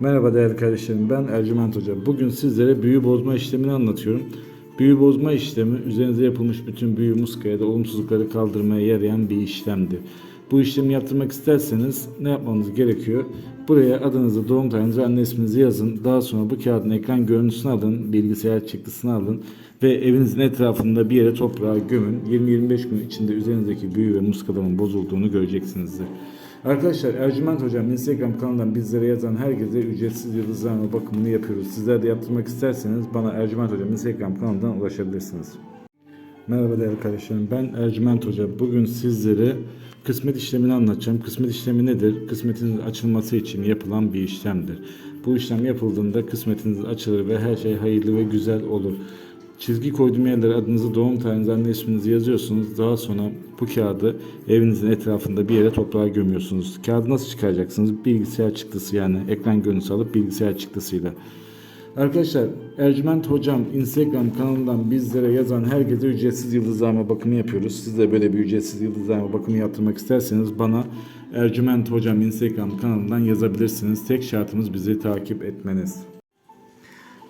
Merhaba değerli kardeşlerim ben Ercüment Hoca. Bugün sizlere büyü bozma işlemini anlatıyorum. Büyü bozma işlemi üzerinize yapılmış bütün büyü muska ya da olumsuzlukları kaldırmaya yarayan bir işlemdir. Bu işlemi yaptırmak isterseniz ne yapmanız gerekiyor? Buraya adınızı, doğum tarihinizi anne isminizi yazın. Daha sonra bu kağıdın ekran görüntüsünü alın, bilgisayar çıktısını alın ve evinizin etrafında bir yere toprağa gömün. 20-25 gün içinde üzerinizdeki büyü ve muskaların bozulduğunu göreceksinizdir. Arkadaşlar Ercüment Hocam Instagram kanalından bizlere yazan herkese ücretsiz yıldızlarma bakımını yapıyoruz. Sizler de yaptırmak isterseniz bana Ercüment Hocam Instagram kanalından ulaşabilirsiniz. Merhaba değerli kardeşlerim ben Ercüment Hoca. Bugün sizlere kısmet işlemini anlatacağım. Kısmet işlemi nedir? Kısmetinizin açılması için yapılan bir işlemdir. Bu işlem yapıldığında kısmetiniz açılır ve her şey hayırlı ve güzel olur. Çizgi koyduğum yerlere adınızı, doğum tarihinizi, anne isminizi yazıyorsunuz. Daha sonra bu kağıdı evinizin etrafında bir yere toprağa gömüyorsunuz. Kağıdı nasıl çıkaracaksınız? Bilgisayar çıktısı yani ekran görüntüsü alıp bilgisayar çıktısıyla. Arkadaşlar Ercüment Hocam Instagram kanalından bizlere yazan herkese ücretsiz yıldızlarma bakımı yapıyoruz. Siz de böyle bir ücretsiz yıldızlarma bakımı yaptırmak isterseniz bana Ercüment Hocam Instagram kanalından yazabilirsiniz. Tek şartımız bizi takip etmeniz.